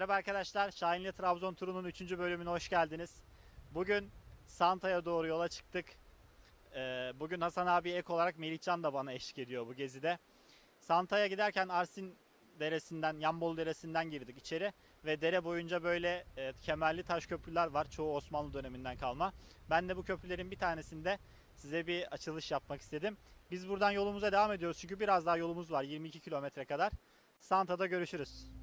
Merhaba arkadaşlar, Şahinli Trabzon turunun 3. bölümüne hoş geldiniz. Bugün Santa'ya doğru yola çıktık. Ee, bugün Hasan abi ek olarak Melihcan da bana eşlik ediyor bu gezide. Santa'ya giderken Arsin Deresi'nden, Yambol Deresi'nden girdik içeri ve dere boyunca böyle e, kemerli taş köprüler var. Çoğu Osmanlı döneminden kalma. Ben de bu köprülerin bir tanesinde size bir açılış yapmak istedim. Biz buradan yolumuza devam ediyoruz çünkü biraz daha yolumuz var 22 kilometre kadar. Santa'da görüşürüz.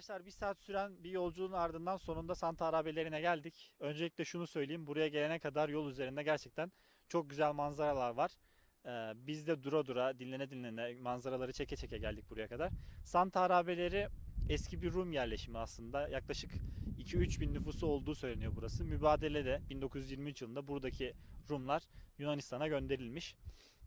Arkadaşlar bir saat süren bir yolculuğun ardından sonunda Santa Arabelerine geldik. Öncelikle şunu söyleyeyim. Buraya gelene kadar yol üzerinde gerçekten çok güzel manzaralar var. Ee, biz de dura dura, dinlene dinlene, manzaraları çeke çeke geldik buraya kadar. Santa Arabeleri eski bir Rum yerleşimi aslında. Yaklaşık 2-3 bin nüfusu olduğu söyleniyor burası. Mübadelede 1923 yılında buradaki Rumlar Yunanistan'a gönderilmiş.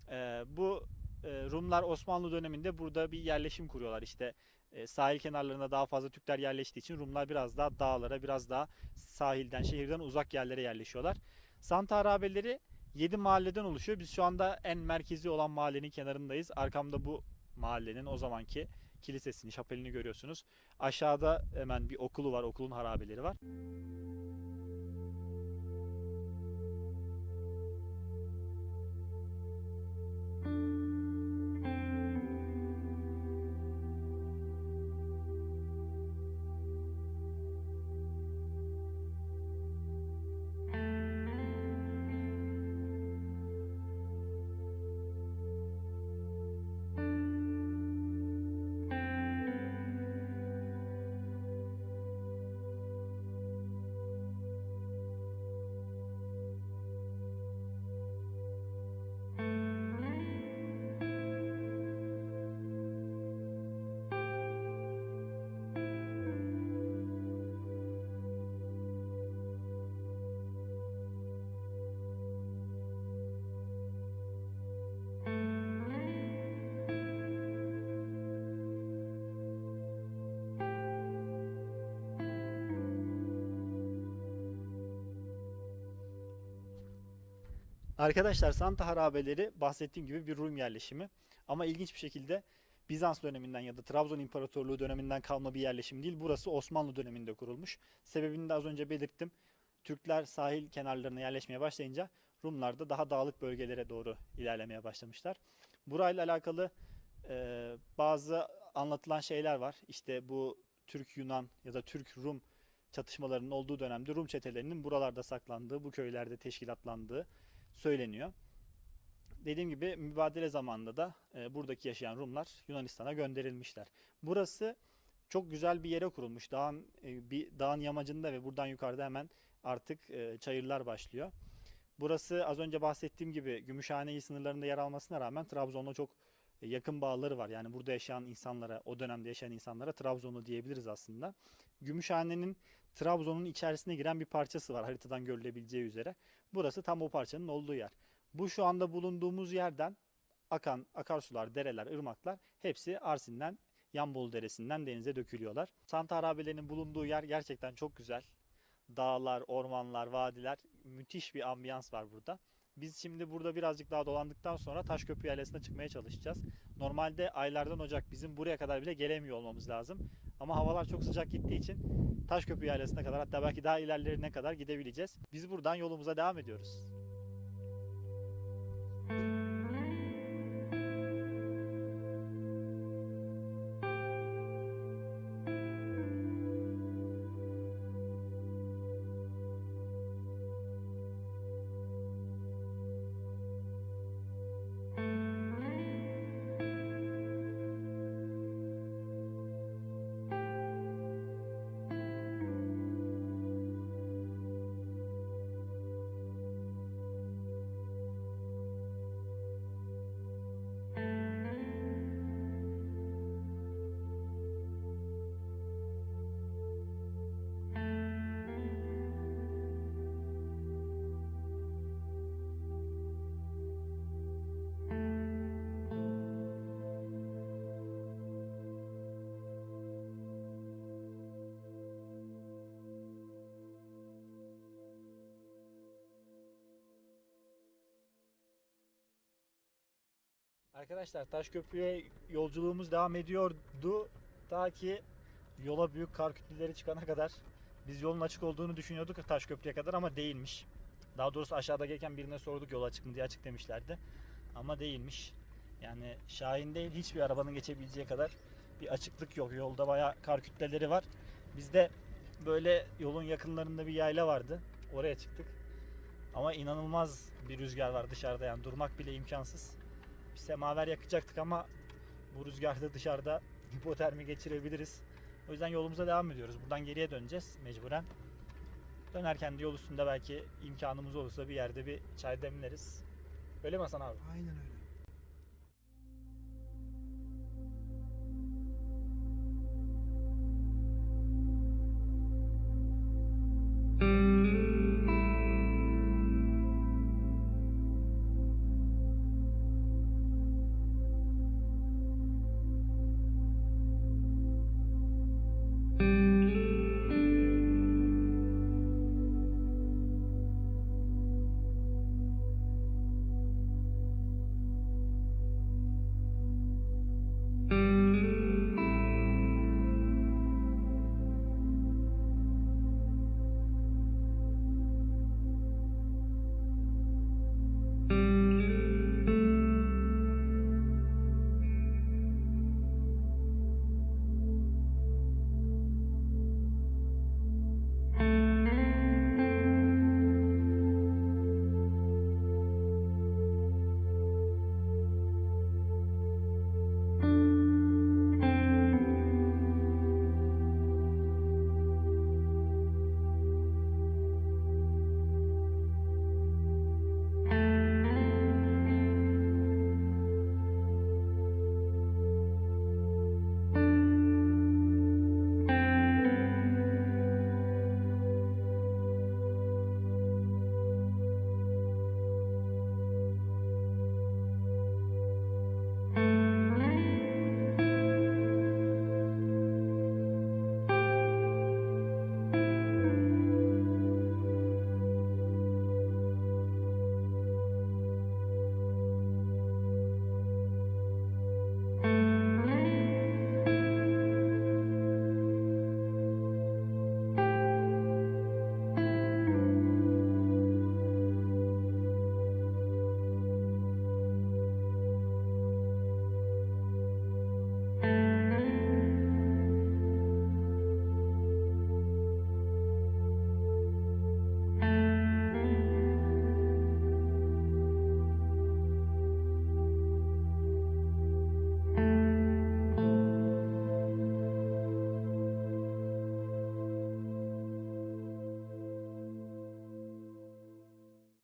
Ee, bu e, Rumlar Osmanlı döneminde burada bir yerleşim kuruyorlar. İşte e, sahil kenarlarına daha fazla Türkler yerleştiği için Rumlar biraz daha dağlara, biraz daha sahilden, şehirden uzak yerlere yerleşiyorlar. Santa Arabeleri 7 mahalleden oluşuyor. Biz şu anda en merkezi olan mahallenin kenarındayız. Arkamda bu mahallenin o zamanki kilisesini, şapelini görüyorsunuz. Aşağıda hemen bir okulu var, okulun harabeleri var. Arkadaşlar Santa harabeleri bahsettiğim gibi bir Rum yerleşimi. Ama ilginç bir şekilde Bizans döneminden ya da Trabzon İmparatorluğu döneminden kalma bir yerleşim değil. Burası Osmanlı döneminde kurulmuş. Sebebini de az önce belirttim. Türkler sahil kenarlarına yerleşmeye başlayınca Rumlar da daha dağlık bölgelere doğru ilerlemeye başlamışlar. Burayla alakalı e, bazı anlatılan şeyler var. İşte bu Türk-Yunan ya da Türk-Rum çatışmalarının olduğu dönemde Rum çetelerinin buralarda saklandığı, bu köylerde teşkilatlandığı söyleniyor. Dediğim gibi mübadele zamanında da e, buradaki yaşayan Rumlar Yunanistan'a gönderilmişler. Burası çok güzel bir yere kurulmuş. Dağın e, bir dağın yamacında ve buradan yukarıda hemen artık e, çayırlar başlıyor. Burası az önce bahsettiğim gibi Gümüşhane sınırlarında yer almasına rağmen Trabzon'la çok yakın bağları var. Yani burada yaşayan insanlara, o dönemde yaşayan insanlara Trabzonlu diyebiliriz aslında. Gümüşhane'nin Trabzon'un içerisine giren bir parçası var haritadan görülebileceği üzere. Burası tam o parçanın olduğu yer. Bu şu anda bulunduğumuz yerden akan akarsular, dereler, ırmaklar hepsi Arsin'den, Yambol Deresi'nden denize dökülüyorlar. Santa Arabelerinin bulunduğu yer gerçekten çok güzel. Dağlar, ormanlar, vadiler, müthiş bir ambiyans var burada. Biz şimdi burada birazcık daha dolandıktan sonra Taşköprü Yaylası'na çıkmaya çalışacağız. Normalde aylardan Ocak bizim buraya kadar bile gelemiyor olmamız lazım. Ama havalar çok sıcak gittiği için Taşköprü Yaylası'na kadar hatta belki daha ilerlerine kadar gidebileceğiz. Biz buradan yolumuza devam ediyoruz. Arkadaşlar Taşköprü'ye yolculuğumuz devam ediyordu. Ta ki yola büyük kar kütleleri çıkana kadar. Biz yolun açık olduğunu düşünüyorduk Taşköprü'ye kadar ama değilmiş. Daha doğrusu aşağıda gelirken birine sorduk yol açık mı diye açık demişlerdi. Ama değilmiş. Yani Şahin değil hiçbir arabanın geçebileceği kadar bir açıklık yok. Yolda bayağı kar kütleleri var. Biz de böyle yolun yakınlarında bir yayla vardı. Oraya çıktık. Ama inanılmaz bir rüzgar var dışarıda yani durmak bile imkansız. Bir semaver yakacaktık ama bu rüzgarda dışarıda hipotermi geçirebiliriz. O yüzden yolumuza devam ediyoruz. Buradan geriye döneceğiz mecburen. Dönerken de yol üstünde belki imkanımız olursa bir yerde bir çay demleriz. Öyle mi Hasan abi? Aynen öyle.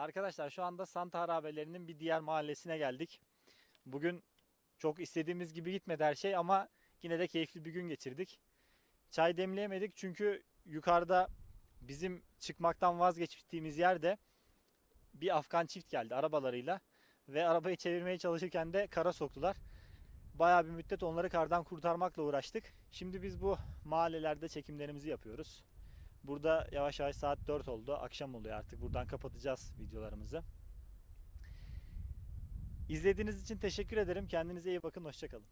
Arkadaşlar şu anda Santa Harabelerinin bir diğer mahallesine geldik. Bugün çok istediğimiz gibi gitmedi her şey ama yine de keyifli bir gün geçirdik. Çay demleyemedik çünkü yukarıda bizim çıkmaktan vazgeçtiğimiz yerde bir Afgan çift geldi arabalarıyla ve arabayı çevirmeye çalışırken de kara soktular. Bayağı bir müddet onları kardan kurtarmakla uğraştık. Şimdi biz bu mahallelerde çekimlerimizi yapıyoruz. Burada yavaş yavaş saat 4 oldu. Akşam oluyor artık. Buradan kapatacağız videolarımızı. İzlediğiniz için teşekkür ederim. Kendinize iyi bakın. Hoşçakalın.